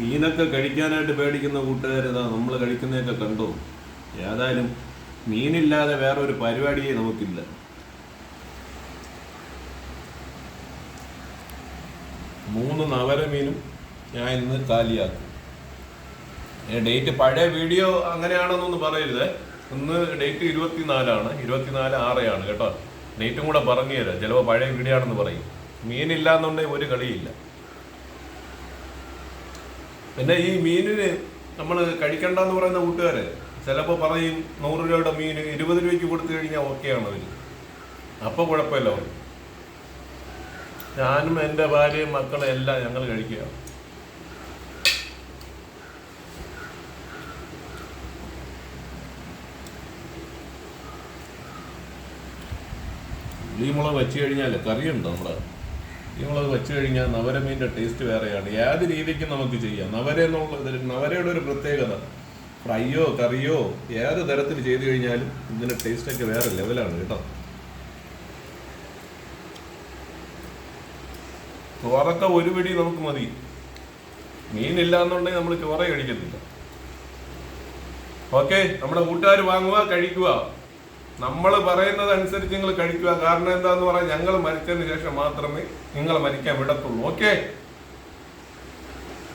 മീനൊക്കെ കഴിക്കാനായിട്ട് പേടിക്കുന്ന കൂട്ടുകാരതാ നമ്മൾ കഴിക്കുന്നതൊക്കെ കണ്ടോ? ഏതായാലും മീനില്ലാതെ വേറൊരു പരിപാടിയേ നമുക്കില്ല. മൂന്ന് നവര മീനും ഞാൻ ഇന്ന് കാലിയാക്കും. ഡേറ്റ് പഴയ വീഡിയോ അങ്ങനെയാണെന്നൊന്നും പറയരുത്. ഇന്ന് ഡേറ്റ് ഇരുപത്തിനാലാണ്. ഇരുപത്തിനാല് ആറെയാണ് കേട്ടോ. ഡേറ്റും കൂടെ പറഞ്ഞു തരാം. ചിലപ്പോൾ പഴയ വീഡിയോ ആണെന്ന് പറയും. മീനില്ലാന്നുണ്ടെങ്കിൽ ഒരു കളിയില്ല പിന്നെ ഈ മീനിന് നമ്മൾ കഴിക്കണ്ടെന്ന് പറയുന്ന കൂട്ടുകാര് ചിലപ്പോൾ പറയും നൂറ് രൂപയുടെ മീൻ ഇരുപത് രൂപയ്ക്ക് കൊടുത്തു കഴിഞ്ഞാൽ ഓക്കെയാണ് അവർ അപ്പോൾ കുഴപ്പമില്ല അവർ ഞാനും എന്റെ ഭാര്യയും മക്കളും എല്ലാം ഞങ്ങൾ കഴിക്കുക. ഉള്ളിമുളക് വെച്ച് കഴിഞ്ഞാൽ കറിയുണ്ടോ നമ്മുടെ ഉള്ളിമുളക് വെച്ച് കഴിഞ്ഞാൽ നവരമീന്റെ ടേസ്റ്റ് വേറെയാണ്. ഏത് രീതിക്കും നമുക്ക് ചെയ്യാം? നവര എന്നുള്ള നവരയുടെ ഒരു പ്രത്യേകത. ഫ്രൈയോ കറിയോ ഏത് തരത്തിൽ ചെയ്തു കഴിഞ്ഞാലും ഇതിന്റെ ടേസ്റ്റൊക്കെ വേറെ ലെവലാണ് കേട്ടോ. ചോറൊക്കെ ഒരു പിടി നമുക്ക് മതി. മീനില്ല എന്നുണ്ടെങ്കിൽ നമ്മൾ ചോറേ കഴിക്കത്തില്ല. ഓക്കെ നമ്മുടെ കൂട്ടുകാർ വാങ്ങുക കഴിക്കുക. നമ്മൾ പറയുന്നത് അനുസരിച്ച് നിങ്ങൾ കഴിക്കുക. കാരണം എന്താന്ന് പറഞ്ഞാൽ ഞങ്ങൾ മരിച്ചതിന് ശേഷം മാത്രമേ നിങ്ങൾ മരിക്കാൻ വിടത്തുള്ളൂ. ഓക്കെ?